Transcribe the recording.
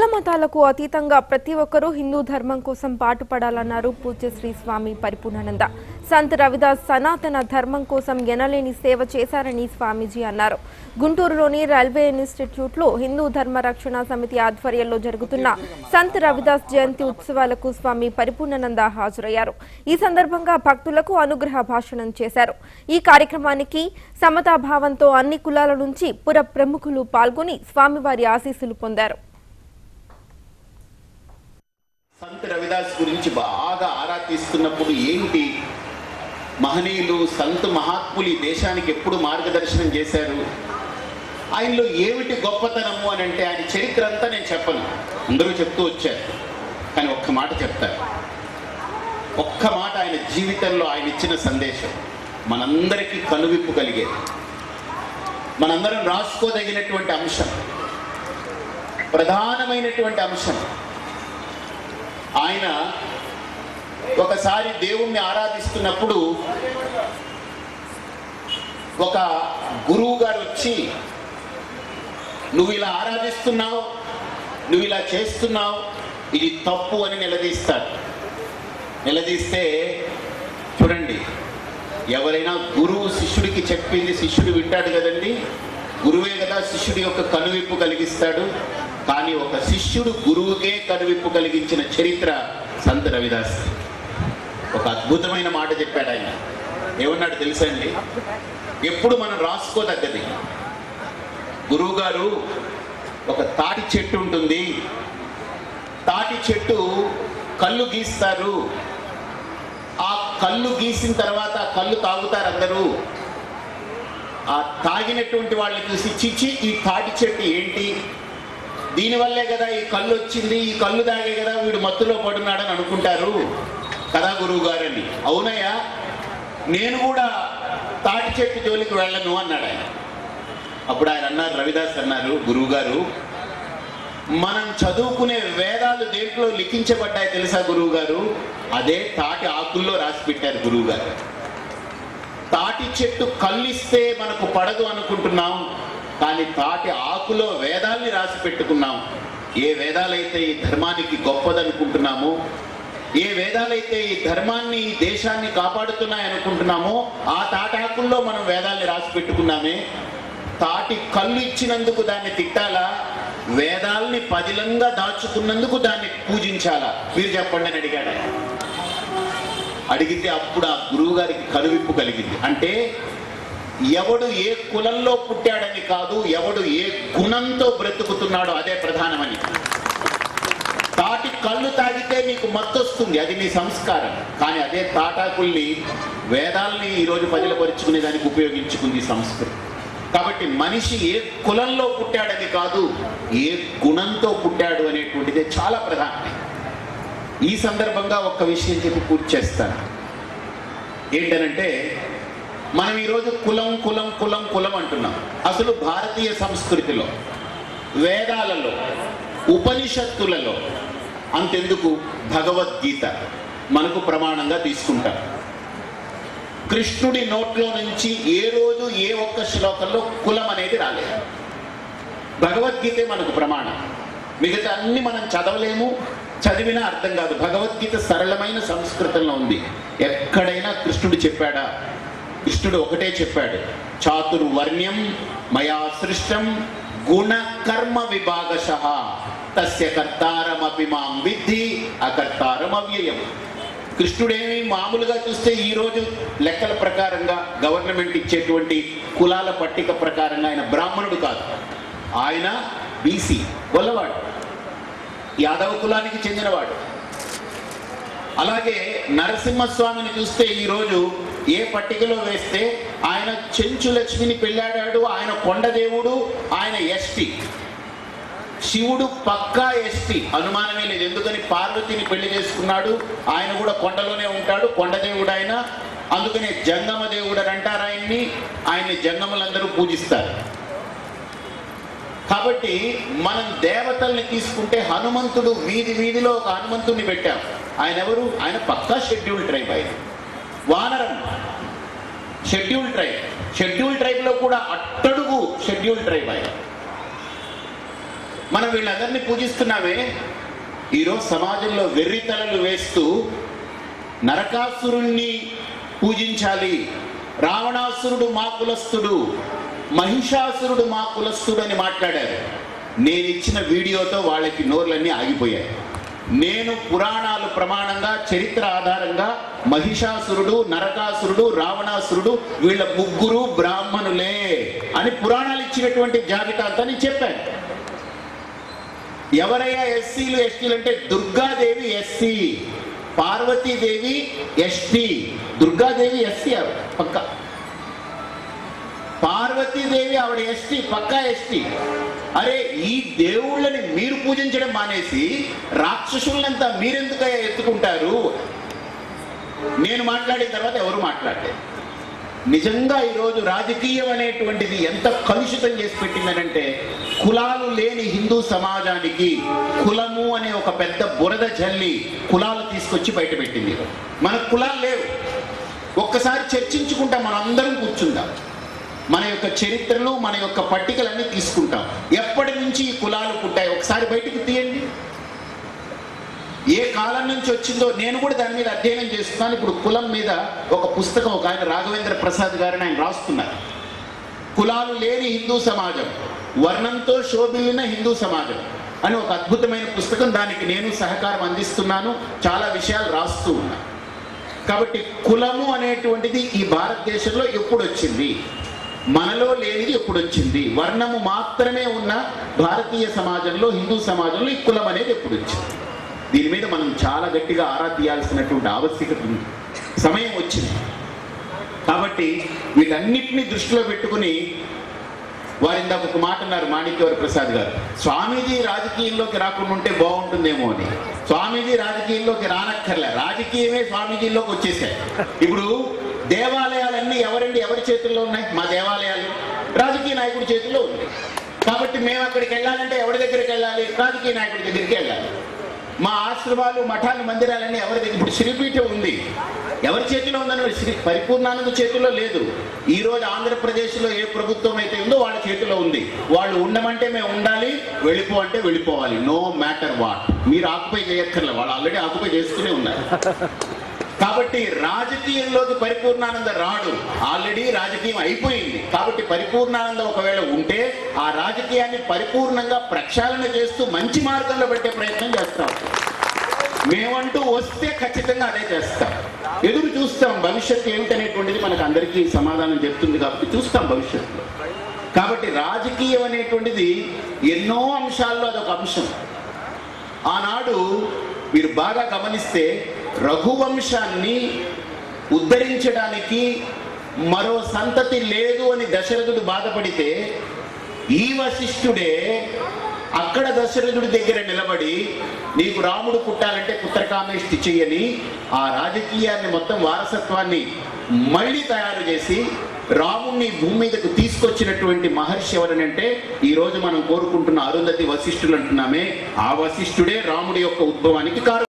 కుల మతాలకు అతీతంగా ప్రతి ఒక్కరూ హిందూ ధర్మం కోసం పాటుపడాలన్నారు పూజ్య శ్రీ స్వామి పరిపూర్ణానంద. సంత్ రవిదాస్ సనాతన ధర్మం కోసం ఎనలేని సేవ చేశారని స్వామీజీ అన్నారు. గుంటూరులోని రైల్వే ఇన్స్టిట్యూట్లో హిందూ ధర్మ రక్షణ సమితి ఆధ్వర్యంలో జరుగుతున్న సంత్ రవిదాస్ జయంతి ఉత్సవాలకు స్వామి పరిపూర్ణానంద హాజరయ్యారు. ఈ సందర్భంగా భక్తులకు అనుగ్రహ భాషణం చేశారు. ఈ కార్యక్రమానికి సమతాభావంతో అన్ని కులాల నుంచి పుర ప్రముఖులు పాల్గొని స్వామివారి ఆశీస్సులు పొందారు. సంత్ రవిదాస్ గురించి బాగా ఆరా తీస్తున్నప్పుడు ఏంటి? మహనీయులు సంత్ మహాత్ములు ఈ దేశానికి ఎప్పుడు మార్గదర్శనం చేశారు? ఆయనలో ఏమిటి గొప్పతనము అని అంటే ఆయన చరిత్ర అంతా నేను చెప్పను. అందరూ చెప్తూ వచ్చారు. కానీ ఒక్క మాట చెప్తారు ఒక్క మాట ఆయన జీవితంలో ఆయన ఇచ్చిన సందేశం. మనందరికీ కనువిప్పు కలిగేది. మనందరం రాసుకోదగినటువంటి అంశం. ప్రధానమైనటువంటి అంశం. ఆయన ఒకసారి దేవుణ్ణి ఆరాధిస్తున్నప్పుడు ఒక గురువు గారు వచ్చి నువ్వు ఇలా ఆరాధిస్తున్నావు నువ్వు ఇలా చేస్తున్నావు ఇది తప్పు అని నిలదీస్తాడు. నిలదీస్తే చూడండి ఎవరైనా గురువు శిష్యుడికి చెప్పింది శిష్యుడు వింటాడు కదండి? గురువే కదా శిష్యుడి యొక్క కనువిప్పు కలిగిస్తాడు. కానీ ఒక శిష్యుడు గురువుకే కనువిప్పు కలిగించిన చరిత్ర సంత రవిదాస్. ఒక అద్భుతమైన మాట చెప్పాడు ఆయన. ఏమన్నాడు తెలుసా అండి? ఎప్పుడు మనం రాసుకోదగ్గది. గురువు గారు ఒక తాటి చెట్టు ఉంటుంది. తాటి చెట్టు కళ్ళు గీస్తారు. ఆ కళ్ళు గీసిన తర్వాత ఆ కళ్ళు తాగుతారు అందరూ. ఆ తాగినటువంటి వాళ్ళని చూసి చిచ్చి ఈ తాటి చెట్టు ఏంటి? దీనివల్లే కదా ఈ కళ్ళు వచ్చింది ఈ కళ్ళు తాగే కదా వీడు మత్తులో పడున్నాడని అనుకుంటారు. కదా గురువు గారని. అవునయ్యా నేను కూడా తాటి చెట్టు జోలికి వెళ్ళను అన్నాడు ఆయన. అప్పుడు ఆయన అన్నారు రవిదాస్ అన్నారు గురువు గారు మనం చదువుకునే వేదాలు దేంట్లో లిఖించబడ్డాయి తెలుసా గురువు గారు అదే తాటి ఆకుల్లో రాసి పెట్టారు గురువు గారు తాటి చెట్టు కళ్ళిస్తే మనకు పడదు అనుకుంటున్నాం. కానీ తాటి ఆకులో వేదాల్ని రాసి పెట్టుకున్నాం. ఏ వేదాలైతే ఈ ధర్మానికి గొప్పదనుకుంటున్నామో ఏ వేదాలైతే ఈ ధర్మాన్ని ఈ దేశాన్ని కాపాడుతున్నాయనుకుంటున్నామో ఆ తాటాకుల్లో మనం వేదాల్ని రాసి పెట్టుకున్నామే. తాటి కళ్ళు ఇచ్చినందుకు దాన్ని తిట్టాలా? వేదాల్ని పదిలంగా దాచుకున్నందుకు దాన్ని పూజించాలా? మీరు చెప్పండి అని అడిగాడు అడిగితే అప్పుడు ఆ గురువు గారికి కనువిప్పు కలిగింది. అంటే ఎవడు ఏ కులంలో పుట్టాడని కాదు ఎవడు ఏ గుణంతో బ్రతుకుతున్నాడో అదే ప్రధానమని. తాటి కళ్ళు తాగితే నీకు మత్తొస్తుంది అది నీ సంస్కారం. కానీ అదే తాటాకుల్ని వేదాల్ని ఈరోజు పదిలపరుచుకునే దానికి ఉపయోగించుకుంది సంస్కృతి. కాబట్టి మనిషి ఏ కులంలో పుట్టాడని కాదు ఏ గుణంతో పుట్టాడు అనేటువంటిది చాలా ప్రధానం ఈ సందర్భంగా ఒక్క విషయం చెప్పి పూర్తి చేస్తాను. ఏంటనంటే మనం ఈరోజు కులం కులం కులం కులం అంటున్నాం. అసలు భారతీయ సంస్కృతిలో వేదాలలో ఉపనిషత్తులలో అంతెందుకు భగవద్గీత మనకు ప్రమాణంగా తీసుకుంటాం. కృష్ణుడి నోట్లో నుంచి ఏ రోజు ఏ ఒక్క శ్లోకంలో కులం అనేది రాలేదు. భగవద్గీతే మనకు ప్రమాణం. మిగతా అన్ని మనం చదవలేము చదివినా అర్థం కాదు. భగవద్గీత సరళమైన సంస్కృతంలో ఉంది. ఎక్కడైనా కృష్ణుడు చెప్పాడా? కృష్ణుడు ఒకటే చెప్పాడు చాతుర్వర్ణ్యం మయా సృష్టం గుణ కర్మ విభాగశ. తస్య కర్తారమపి మాం విద్ధి అకర్తారం అవ్యయం కృష్ణుడేమి మామూలుగా చూస్తే ఈరోజు లెక్కల ప్రకారంగా గవర్నమెంట్ ఇచ్చేటువంటి కులాల పట్టిక ప్రకారంగా ఆయన బ్రాహ్మణుడు కాదు. ఆయన బీసీ గొల్లవాడు. యాదవ కులానికి చెందినవాడు. అలాగే నరసింహస్వామిని చూస్తే ఈరోజు ఏ పట్టికలో వేస్తే ఆయన చెంచు లక్ష్మిని పెళ్ళాడాడు ఆయన కొండదేవుడు ఆయన ఎస్టీ శివుడు పక్కా ఎస్టీ అనుమానమే లేదు. ఎందుకని పార్వతిని పెళ్ళి చేసుకున్నాడు ఆయన కూడా కొండలోనే ఉంటాడు కొండదేవుడు ఆయన అందుకనే జంగమ దేవుడు అని అంటారు ఆయన్ని. ఆయన్ని జంగములందరూ పూజిస్తారు. కాబట్టి మనం దేవతల్ని తీసుకుంటే హనుమంతుడు వీధి వీధిలో ఒక హనుమంతుడిని పెట్టాం. ఆయన ఎవరు ఆయన పక్కా షెడ్యూల్ ట్రైబ్ ఆయన. వానరం. షెడ్యూల్ ట్రైబ్ షెడ్యూల్ ట్రైబ్లో కూడా అట్టడుగు షెడ్యూల్ ట్రైబ్ ఆయన. మనం వీళ్ళందరినీ పూజిస్తున్నామే. ఈరోజు సమాజంలో వెర్రితలలు వేస్తూ నరకాసురుణ్ణి పూజించాలి. రావణాసురుడు మా కులస్థుడు మహిషాసురుడు మా కులస్థుడు అని మాట్లాడారు. నేను ఇచ్చిన వీడియోతో వాళ్ళకి నోర్లన్నీ ఆగిపోయాయి. నేను పురాణాలు ప్రమాణంగా చరిత్ర ఆధారంగా మహిషాసురుడు నరకాసురుడు రావణాసురుడు వీళ్ళ ముగ్గురు బ్రాహ్మణులే అని పురాణాలు ఇచ్చినటువంటి జాబితా అంతా నేను చెప్పాను. ఎవరయ్యా ఎస్సీలు ఎస్టీలు అంటే Durgadevi SC Parvatidevi ST. Durgadevi SC పక్క. పార్వతీదేవి ఆవిడ ఎస్టీ పక్కా ఎస్టీ అరే ఈ దేవుళ్ళని మీరు పూజించడం మానేసి రాక్షసులంతా మీరెందుక ఎత్తుకుంటారు? నేను మాట్లాడిన తర్వాత ఎవరు మాట్లాడలేదు. నిజంగా ఈరోజు రాజకీయం అనేటువంటిది ఎంత కలుషితం చేసి పెట్టిందనంటే కులాలు లేని హిందూ సమాజానికి కులము అనే ఒక పెద్ద బురద జల్లి కులాలు తీసుకొచ్చి బయటపెట్టింది మన కులాలు లేవు. ఒక్కసారి చర్చించుకుంటా మనం అందరం కూర్చుందాం. మన యొక్క చరిత్రలు మన యొక్క పట్టికలన్నీ తీసుకుంటాం. ఎప్పటి నుంచి ఈ కులాలు పుట్టాయి? ఒకసారి బయటికి తీయండి. ఏ కాలం నుంచి వచ్చిందో నేను కూడా దాని మీద అధ్యయనం చేస్తున్నాను. ఇప్పుడు కులం మీద ఒక పుస్తకం ఒక ఆయన రాఘవేంద్ర ప్రసాద్ గారిని ఆయన రాస్తున్నారు. కులాలు లేని హిందూ సమాజం వర్ణంతో శోభిల్లిన హిందూ సమాజం అని ఒక అద్భుతమైన పుస్తకం దానికి నేను సహకారం అందిస్తున్నాను. చాలా విషయాలు రాస్తూ ఉన్నాను కాబట్టి కులము అనేటువంటిది ఈ భారతదేశంలో ఎప్పుడు వచ్చింది? మనలో లేనిది ఎప్పుడు వచ్చింది వర్ణము మాత్రమే ఉన్న భారతీయ సమాజంలో హిందూ సమాజంలో ఈ కులం అనేది ఎప్పుడు వచ్చింది దీని మీద మనం చాలా గట్టిగా ఆరా తీయాల్సినటువంటి ఆవశ్యకత ఉంది. సమయం వచ్చింది. కాబట్టి వీటన్నిటిని దృష్టిలో పెట్టుకుని వారు ఇందాక ఒక మాట అన్నారు మాణిక్యవర ప్రసాద్ గారు. స్వామీజీ రాజకీయంలోకి రాకుండా ఉంటే బాగుంటుందేమో అని. స్వామీజీ రాజకీయంలోకి రానక్కర్లే. రాజకీయమే స్వామీజీలోకి వచ్చేసాయి. ఇప్పుడు దేవాలయాలన్నీ ఎవరండి? ఎవరి చేతుల్లో ఉన్నాయి? మా దేవాలయాలు. రాజకీయ నాయకుడి చేతుల్లో ఉంది కాబట్టి మేము అక్కడికి వెళ్ళాలంటే ఎవరి దగ్గరికి వెళ్ళాలి? రాజకీయ నాయకుడి దగ్గరికి వెళ్ళాలి. మా ఆశ్రమాలు మఠాలు మందిరాలన్నీ ఎవరి దగ్గర? ఇప్పుడు శ్రీపీఠం ఉంది. ఎవరి చేతిలో ఉందని శ్రీ పరిపూర్ణానంద చేతిలో లేదు. ఈ రోజు ఆంధ్రప్రదేశ్లో ఏ ప్రభుత్వం అయితే ఉందో వాళ్ళ చేతిలో ఉంది. వాళ్ళు ఉండమంటే మేము ఉండాలి వెళ్ళిపో అంటే వెళ్ళిపోవాలి. No matter what. మీరు ఆకుపై చేయక్కర్లే. వాళ్ళు ఆల్రెడీ ఆకుపై చేసుకునే ఉన్నారు. కాబట్టి రాజకీయంలోకి పరిపూర్ణానంద రాడు. ఆల్రెడీ రాజకీయం అయిపోయింది. కాబట్టి పరిపూర్ణానంద ఒకవేళ ఉంటే ఆ రాజకీయాన్ని పరిపూర్ణంగా ప్రక్షాళన చేస్తూ మంచి మార్గంలో పెట్టే ప్రయత్నం చేస్తాం. మేమంటూ వస్తే ఖచ్చితంగా అదే చేస్తాం. ఎదురు చూస్తాం భవిష్యత్తు ఏమిటనేటువంటిది మనకు అందరికీ సమాధానం చెప్తుంది కాబట్టి చూస్తాం భవిష్యత్తులో. కాబట్టి రాజకీయం అనేటువంటిది ఎన్నో అంశాల్లో అదొక అంశం. ఆనాడు మీరు బాగా గమనిస్తే రఘువంశాన్ని ఉద్ధరించడానికి మరో సంతతి లేదు అని దశరథుడు బాధపడితే ఈ వశిష్ఠుడే అక్కడ దశరథుడి దగ్గర నిలబడి నీకు రాముడు పుట్టాలంటే పుత్రకామేష్టి చెయ్యని ఆ రాజకీయాన్ని మొత్తం వారసత్వాన్ని మళ్ళీ తయారు చేసి రాముణ్ణి భూమి మీదకు తీసుకొచ్చినటువంటి మహర్షి ఎవరనంటే ఈ రోజు మనం కోరుకుంటున్న అరుంధతి వశిష్ఠులు అంటున్నామే. ఆ వశిష్ఠుడే రాముడి యొక్క ఉద్భవానికి కారణం.